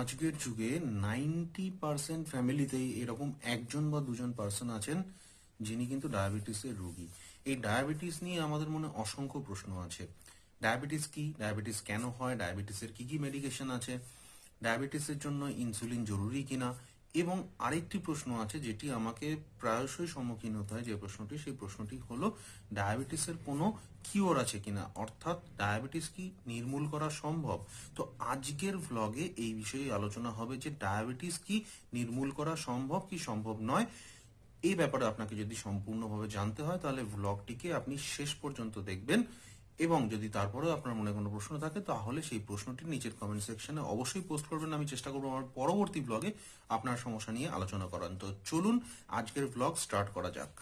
আজকের যুগে ninety percent ফ্যামিলিতেই এরকম একজন বা দুজন পার্সন আছেন, যিনি কিন্তু ডায়াবেটিসের রোগী। এই ডায়াবেটিস নিয়ে আমাদের মনে অসংখ্য প্রশ্ন আছে। ডায়াবেটিস কি? ডায়াবেটিস কেন হয়? ডায়াবেটিসের কি কি মেডিকেশন আছে? ডায়াবেটিসের জন্য ইনসুলিন জরুরি কিনা? এবং আরেকটি প্রশ্ন আছে যেটি আমাকে প্রায়শই সম্মুখীন হতে হয় যে প্রশ্নটি, সেই প্রশ্নটি হলো, ডায়াবেটিসের কোনো কিওর আছে কিনা? অর্থাৎ ডায়াবেটিস কি নির্মূল করা সম্ভব? তো আজকের ভ্লগে এই বিষয়ে আলোচনা হবে যে ডায়াবেটিস কি নির্মূল করা সম্ভব কি সম্ভব নয়। এই ব্যাপারে আপনাকে যদি সম্পূর্ণভাবে জানতে হয়, তাহলে ভ্লগটিকে আপনি শেষ পর্যন্ত দেখবেন। এবং যদি তারপরেও আপনার মনে কোনো প্রশ্ন থাকে, তাহলে সেই প্রশ্নটি নিচের কমেন্ট সেকশনে অবশ্যই পোস্ট করবেন। আমি চেষ্টা করব আমার পরবর্তী ব্লগে আপনার সমস্যা নিয়ে আলোচনা করার। তো চলুন, আজকের ব্লগ স্টার্ট করা যাক।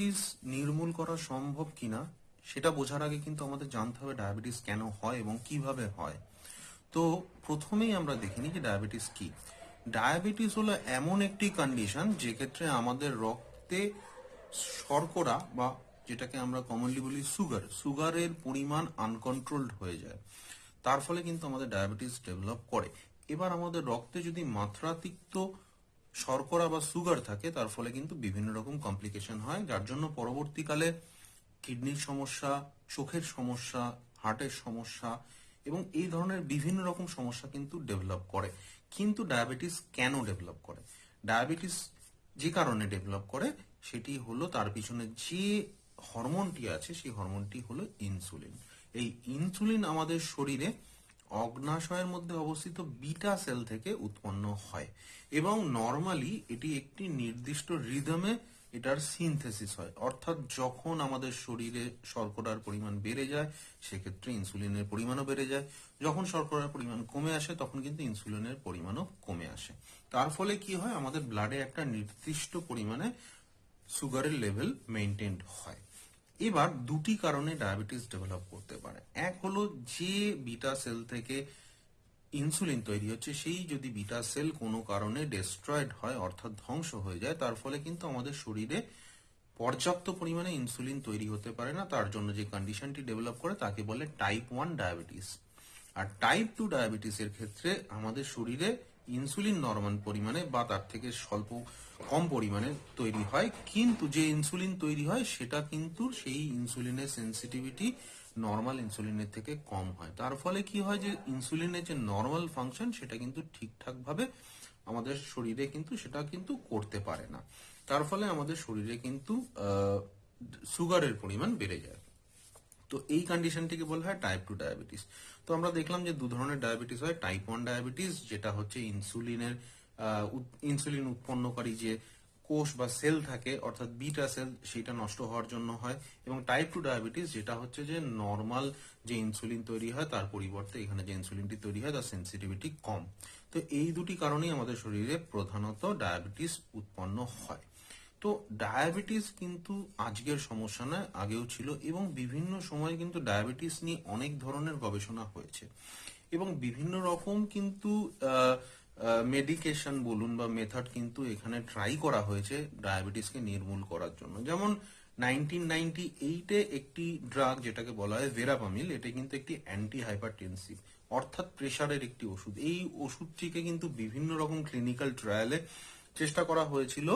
ডায়াবেটিস নির্মূল করা সম্ভব কিনা, সেটা বোঝার আগে কিন্তু আমাদের জানতে হবে ডায়াবেটিস কেন হয় এবং কীভাবে হয়। তো প্রথমেই আমরা দেখিনি যে ডায়াবেটিস কি। ডায়াবেটিস হলো এমন একটি কন্ডিশন যে ক্ষেত্রে আমাদের রক্তে শর্করা বা যেটাকে আমরা কমনলি বলি সুগার সুগারের পরিমাণ আনকন্ট্রোলড হয়ে যায়। তার ফলে কিন্তু আমাদের ডায়াবেটিস ডেভেলপ করে। এবার আমাদের রক্তে যদি মাত্রাতিরিক্ত শর্করা বা সুগার থাকে, তার ফলে কিন্তু বিভিন্ন রকম কমপ্লিকেশন হয়, যার জন্য পরবর্তীকালে কিডনির সমস্যা, চোখের সমস্যা হার্টের সমস্যা এবং এই ধরনের বিভিন্ন রকম সমস্যা কিন্তু ডেভেলপ করে। কিন্তু ডায়াবেটিস কেন ডেভেলপ করে? ডায়াবেটিস যে কারণে ডেভেলপ করে, সেটি হলো তার পিছনে যে হরমোনটি আছে, সেই হরমোনটি হলো ইনসুলিন এই ইনসুলিন আমাদের শরীরে অগ্নাশয়ের মধ্যে অবস্থিত বিটা সেল থেকে উৎপন্ন হয়। এবং নর্মালি এটি একটি নির্দিষ্ট রিদমে এটার সিনথেসিস হয়। অর্থাৎ যখন আমাদের শরীরে শর্করার পরিমাণ বেড়ে যায়, সেক্ষেত্রে ইনসুলিনের পরিমাণও বেড়ে যায়। যখন শর্করার পরিমাণ কমে আসে, তখন কিন্তু ইনসুলিনের পরিমাণও কমে আসে। তার ফলে কি হয়? আমাদের ব্লাডে একটা নির্দিষ্ট পরিমাণে সুগারের লেভেল মেনটেন্ড হয়। এবার দুটি কারণে ডায়াবেটিস ডেভেলপ করতে পারে। এক হলো যে বিটা সেল থেকে ইনসুলিন তৈরি হচ্ছে, সেই যদি বিটা সেল কোনো কারণে ডেস্ট্রয়েড হয়, অর্থাৎ ধ্বংস হয়ে যায়, তার ফলে কিন্তু আমাদের শরীরে পর্যাপ্ত পরিমাণে ইনসুলিন তৈরি হতে পারে না। তার জন্য যে কন্ডিশনটি ডেভেলপ করে, তাকে বলে টাইপ ওয়ান ডায়াবেটিস। আর টাইপ টু ডায়াবেটিসের ক্ষেত্রে আমাদের শরীরে ইনসুলিন নর্মাল পরিমাণে বা তার থেকে স্বল্প কম পরিমাণে তৈরি হয়। কিন্তু যে ইনসুলিন তৈরি হয়, সেটা কিন্তু সেই ইনসুলিনের সেন্সিটিভিটি নর্মাল ইনসুলিনের থেকে কম হয়। তার ফলে কি হয় যে, ইনসুলিনের যে নর্মাল ফাংশন সেটা কিন্তু ঠিকঠাক ভাবে আমাদের শরীরে কিন্তু সেটা কিন্তু করতে পারে না। তার ফলে আমাদের শরীরে কিন্তু সুগারের পরিমাণ বেড়ে যায়। তো এই কন্ডিশনটিকে বলা হয় টাইপ টু ডায়াবেটিস তো আমরা দেখলাম যে দু ধরনের ডায়াবেটিস হয় টাইপ ওয়ান ডায়াবেটিস যেটা হচ্ছে ইনসুলিনের ইনসুলিন উৎপন্নকারী যে কোষ বা সেল থাকে, অর্থাৎ বিটা সেল সেটা নষ্ট হওয়ার জন্য হয়। এবং টাইপ টু ডায়াবেটিস যেটা হচ্ছে যে নর্মাল যে ইনসুলিন তৈরি হয়, তার পরিবর্তে এখানে যে ইনসুলিনটি তৈরি হয়, তার সেন্সিটিভিটি কম। তো এই দুটি কারণেই আমাদের শরীরে প্রধানত ডায়াবেটিস উৎপন্ন হয়। তো ডায়াবেটিস কিন্তু আজকের সমস্যা নয়, আগেও ছিল এবং বিভিন্ন সময় কিন্তু ডায়াবেটিস নিয়ে অনেক ধরনের গবেষণা হয়েছে। এবং বিভিন্ন রকম কিন্তু মেডিকেশন বলুন বা মেথড কিন্তু এখানে ট্রাই করা হয়েছে ডায়াবেটিসকে নির্মূল করার জন্য। যেমন নাইনটিন নাইনটি এইটে একটি ড্রাগ যেটাকে বলা হয় ভেরাপামিল এটা কিন্তু একটি অ্যান্টি হাইপারটেনসিভ অর্থাৎ প্রেশারের একটি ওষুধ। এই ওষুধটিকে কিন্তু বিভিন্ন রকম ক্লিনিক্যাল ট্রায়ালে চেষ্টা করা হয়েছিল।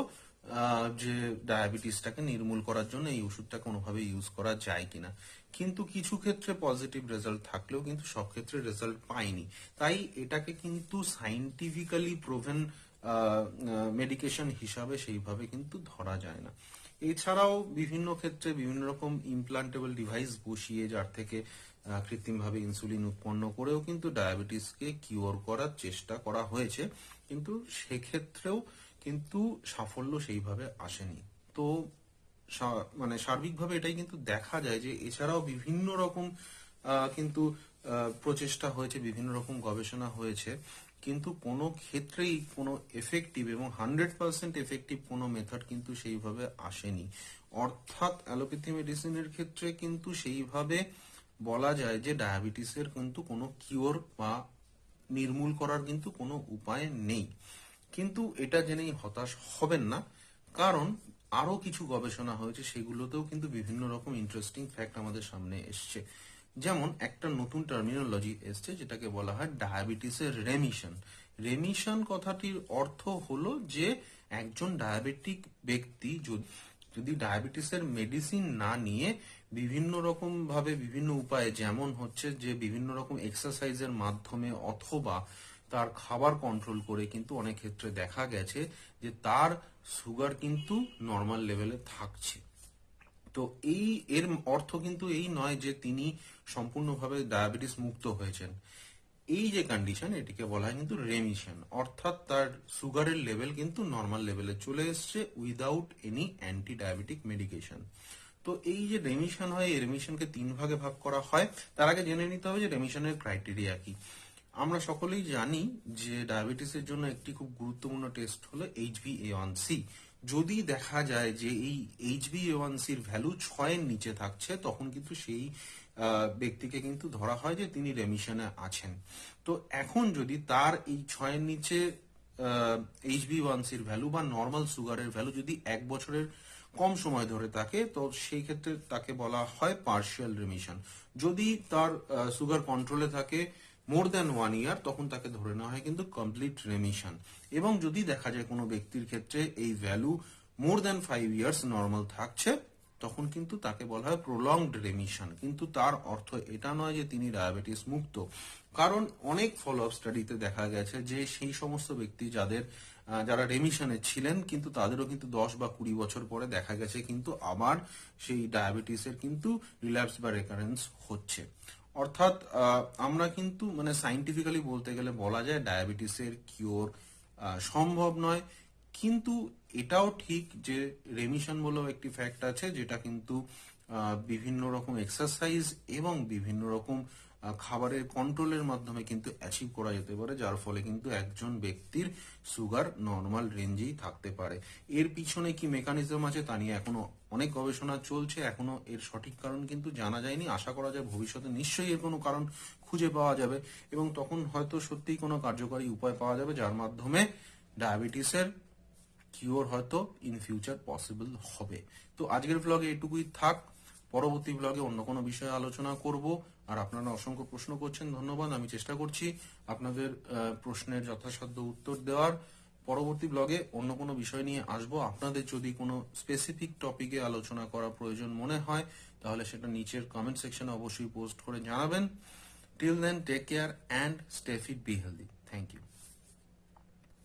যে ডায়াবেটিসটাকে নির্মূল করার জন্য এই ওষুধটা কোনোভাবে ইউজ করা যায় কিনা। কিন্তু কিছু ক্ষেত্রে পজিটিভ রেজাল্ট থাকলেও কিন্তু সব ক্ষেত্রে রেজাল্ট পায়নি তাই এটাকে কিন্তু সাইন্টিফিক্যালি প্রোভেন মেডিকেশন হিসাবে সেইভাবে কিন্তু ধরা যায় না। এছাড়াও বিভিন্ন ক্ষেত্রে বিভিন্ন রকম ইমপ্লান্টেবল ডিভাইস বসিয়ে, যার থেকে কৃত্রিমভাবে ইনসুলিন উৎপন্ন করেও কিন্তু ডায়াবেটিসকে কিওর করার চেষ্টা করা হয়েছে। কিন্তু সেক্ষেত্রেও কিন্তু সাফল্য সেইভাবে আসেনি। তো মানে সার্বিকভাবে এটাই কিন্তু দেখা যায় যে এছাড়াও বিভিন্ন রকম কিন্তু প্রচেষ্টা হয়েছে, বিভিন্ন রকম গবেষণা হয়েছে। কিন্তু কোনো ক্ষেত্রেই কোনো এফেক্টিভ এবং হান্ড্রেড পার্সেন্ট এফেক্টিভ কোনো মেথড কিন্তু সেইভাবে আসেনি। অর্থাৎ অ্যালোপ্যাথি মেডিসিনের ক্ষেত্রে কিন্তু সেইভাবে বলা যায় যে ডায়াবেটিসের কিন্তু কোনো কিওর বা নির্মূল করার কিন্তু কোনো উপায় নেই। কিন্তু এটা জেনেই হতাশ হবেন না। কারণ আরও কিছু গবেষণা হয়েছে, সেগুলোতেও কিন্তু বিভিন্ন রকম ইন্টারেস্টিং ফ্যাক্ট আমাদের সামনে এসছে। যেমন একটা নতুন টার্মিনোলজি এসছে, যেটাকে বলা হয় ডায়াবেটিসের রেমিশন রেমিশন কথাটির অর্থ হলো যে একজন ডায়াবেটিক ব্যক্তি যদি যদি ডায়াবেটিসের মেডিসিন না নিয়ে বিভিন্ন রকম ভাবে বিভিন্ন উপায়ে, যেমন হচ্ছে যে বিভিন্ন রকম এক্সারসাইজের মাধ্যমে অথবা তার খাবার কন্ট্রোল করে কিন্তু অনেক ক্ষেত্রে দেখা গেছে যে তার সুগার কিন্তু নর্মাল লেভেলে থাকছে। তো এই এর অর্থ কিন্তু এই নয় যে তিনি সম্পূর্ণভাবে ডায়াবেটিস মুক্ত হয়েছেন। এই যে কন্ডিশন এটিকে বলা হয় কিন্তু রেমিশন অর্থাৎ তার সুগারের লেভেল কিন্তু নর্মাল লেভেলে চলে এসছে without any anti diabetic medication তো এই যে রেমিশন হয়, এই রেমিশনকে তিন ভাগে ভাগ করা হয়। তার আগে জেনে নিতে হবে যে রেমিশনের ক্রাইটেরিয়া কি। আমরা সকলেই জানি যে ডায়াবেটিসের জন্য একটি খুব গুরুত্বপূর্ণ টেস্ট হলো এইচবি এ সি যদি দেখা যায় যে এই এইচবি এ সির ভ্যালু ছয়ের নিচে থাকছে, তখন কিন্তু সেই ব্যক্তিকে কিন্তু ধরা হয় যে তিনি রেমিশনে আছেন। তো এখন যদি তার এই ছয়ের নিচে এইচবি সির ভ্যালু বা নর্মাল সুগারের ভ্যালু যদি এক বছরের কম সময় ধরে থাকে, তো সেই ক্ষেত্রে তাকে বলা হয় পার্শিয়াল রেমিশন। যদি তার সুগার কন্ট্রোলে থাকে মোর দ্যান ওয়ান ইয়ার তখন তাকে ধরে নেওয়া হয় কিন্তু কমপ্লিট রেমিশন এবং যদি দেখা যায় কোনো ব্যক্তির ক্ষেত্রে এই value more than five years normal থাকছে, তখন কিন্তু তাকে বলা হয় প্রলংড রেমিশন কিন্তু তার অর্থ এটা নয় যে তিনি ডায়াবেটিস মুক্ত। কারণ অনেক ফলো আপ স্টাডিতে দেখা গেছে যে সেই সমস্ত ব্যক্তি যাদের যারা রেমিশনে ছিলেন, কিন্তু তাদেরও কিন্তু দশ বা কুড়ি বছর পরে দেখা গেছে কিন্তু আবার সেই ডায়াবেটিসের কিন্তু রিল্যাপস বা রেকারেন্স হচ্ছে। অর্থাৎ আমরা কিন্তু মানে সাইন্টিফিক্যালি বলতে গেলে বলা যায় ডায়াবেটিসের কিওর সম্ভব নয়। কিন্তু এটাও ঠিক যে রেমিশন বলেও একটি ফ্যাক্ট আছে, যেটা কিন্তু বিভিন্ন রকম এক্সারসাইজ এবং বিভিন্ন রকম খাবারের কন্ট্রোলের মাধ্যমে কিন্তু অ্যাচিভ করা যেতে পারে, যার ফলে কিন্তু একজন ব্যক্তির সুগার নর্মাল রেঞ্জেই থাকতে পারে। এর পিছনে কি মেকানিজম আছে তা নিয়ে এখনও অনেক গবেষণা চলছে, এখনও এর সঠিক কারণ কিন্তু জানা যায়নি। আশা করা যায় ভবিষ্যতে নিশ্চয়ই এর কোনো কারণ খুঁজে পাওয়া যাবে এবং তখন হয়তো সত্যিই কোনো কার্যকরী উপায় পাওয়া যাবে, যার মাধ্যমে ডায়াবেটিসের কিওর হয়তো ইন ফিউচার পসিবল হবে। তো আজকের ব্লগে এটুকুই থাক। পরবর্তী ব্লগে অন্য কোনো বিষয়ে আলোচনা করব। আর আপনারা অসংখ্য প্রশ্ন করছেন, ধন্যবাদ। আমি চেষ্টা করছি আপনাদের প্রশ্নের যথাসাধ্য উত্তর দেওয়ার। পরবর্তী ব্লগে অন্য কোনো বিষয় নিয়ে আসব। আপনাদের যদি কোনো স্পেসিফিক টপিকে আলোচনা করা প্রয়োজন মনে হয়, তাহলে সেটা নিচের কমেন্ট সেকশনে অবশ্যই পোস্ট করে জানাবেন। Till then take care and stay fit be healthy thank you